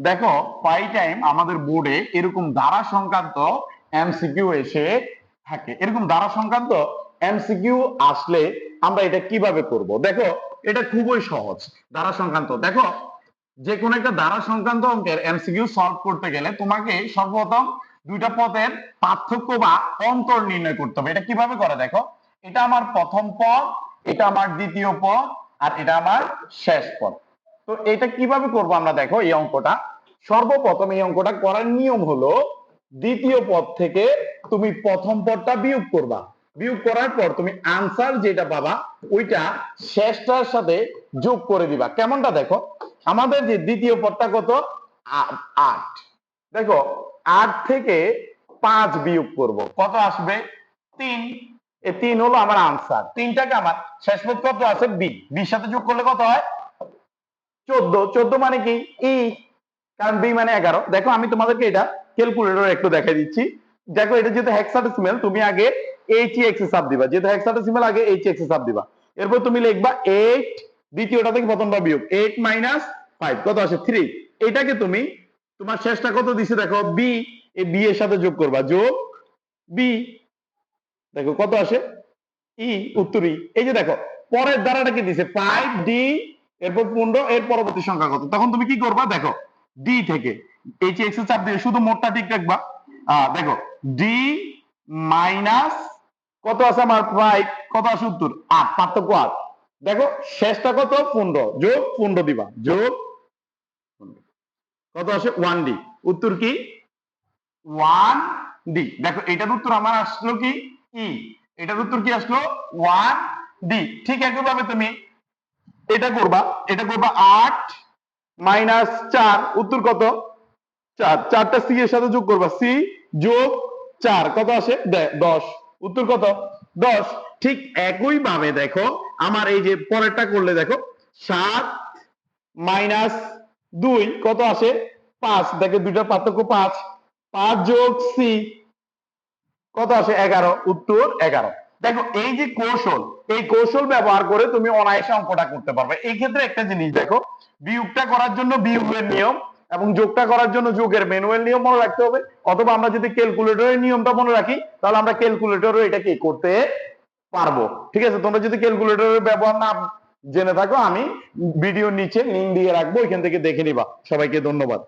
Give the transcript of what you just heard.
দেখো প্রায় টাইম আমাদের বোর্ডে এরকম দ্বারা সংক্রান্ত এমসিকিউ এসে থাকে। এরকম দ্বারা সংক্রান্ত এমসিকিউ আসলে আমরা এটা কীভাবে করব? দেখো, এটা খুবই সহজ দ্বারা সংক্রান্ত। দেখো যে কোনো একটা ধারা সংক্রান্ত অঙ্কের এমসিকিউ সলভ করতে গেলে তোমাকে সর্বপ্রথম দুইটা পদের পার্থক্য বা অন্তর নির্ণয় করতে হবে। এটা কীভাবে করে? দেখো, এটা আমার প্রথম পদ, এটা আমার দ্বিতীয় পদ, আর এটা আমার শেষ পদ। তো এটা কীভাবে করব আমরা দেখো এই অঙ্কটা? সর্বপ্রথম এই অঙ্কটা করার নিয়ম হলো দ্বিতীয় পদ থেকে তুমি প্রথম পদটা বিয়োগ করবা। বিয়োগ করার পর তুমি আনসার যেটা পাবা, ওইটা শেষটার সাথে যোগ করে দিবা। কেমনটা দেখো? আমাদের যে দ্বিতীয় পদটা কত? আট। দেখো, আট থেকে পাঁচ বিয়োগ করব। কত আসবে? তিন। এই তিন হলো আমার আনসার তিনটাকে আমার শেষ পদ কত আছে? বি। বির সাথে যোগ করলে কত হয়? চোদ্দ চোদ্দ মানে কি? ই। কারণ বি মানে এগারো। দেখো, আমি তোমাদেরকে এটা ক্যালকুলেটর একটু দেখাই দিচ্ছি। দেখো, এটা যেহেতু হেক্সাডেসিমেল তুমি আগে এইচ ই এক্স সাব দিবা। যেহেতু হেক্সাডেসিমেল আগে এইচ এক্স সাব দিবা। এরপর তুমি লিখবা এইট দ্বিতীয়টা থেকে প্রথমটা বিয়োগ। এইট মাইনাস ফাইভ কত আসে? থ্রি এটাকে তুমি, তোমার শেষটা কত দিছে দেখো? বি এই বি এর সাথে যোগ করবা। যোগ বি দেখো, কত আসে? ই উত্তর ই এই যে দেখো, পরের দ্বারাটা কি দিছে? ফাইভ ডি এরপর পনেরো, এর পরবর্তী সংখ্যা কত? তখন তুমি কি করবা? দেখো ডি থেকে এইচ এক্সের চাপ দিয়ে শুধু মোটটা ঠিক রাখবা। দেখো ডি মাইনাস কত আছে আমার? ফাইভ কত আছে উত্তর? আট, পার্থক্য আট। দেখো, শেষটা কত? পনেরো। যোগ পনেরো দিবা। যোগ কত আসে? ওয়ান ডি উত্তর কি? ওয়ান ডি দেখো, এটার উত্তর আমার আসলো কি? ই এটার উত্তর কি আসলো? ওয়ান ডি ঠিক একইভাবে তুমি এটা করবা এটা করবা আট মাইনাস চার, উত্তর কত? চার, চারটা সি এর সাথে যোগ করবা সি যোগ চার, কত আসে? দশ। উত্তর কত? দশ। ঠিক একই ভাবে দেখো, আমার এই যে পরেরটা করলে দেখো, সাত মাইনাস দুই, কত আসে? পাঁচ। দেখো দুইটা পার্থক্য পাঁচ। পাঁচ যোগ সি কত আসে? এগারো। উত্তর এগারো। দেখো, এই যে কৌশল, এই কৌশল ব্যবহার করে তুমি অনায়াসে অঙ্কটা করতে পারবে। এই ক্ষেত্রে একটা জিনিস দেখো, বিয়োগটা করার জন্য বিয়োগের নিয়ম এবং যোগটা করার জন্য যোগের ম্যানুয়াল নিয়ম মনে রাখতে হবে। অথবা আমরা যদি ক্যালকুলেটরের নিয়মটা মনে রাখি, তাহলে আমরা ক্যালকুলেটরে এটা কি করতে পারব। ঠিক আছে? তোমরা যদি ক্যালকুলেটরের ব্যবহার না জেনে থাকো, আমি ভিডিওর নিচে লিঙ্ক দিয়ে রাখব, ওইখান থেকে দেখে নিবা। সবাইকে ধন্যবাদ।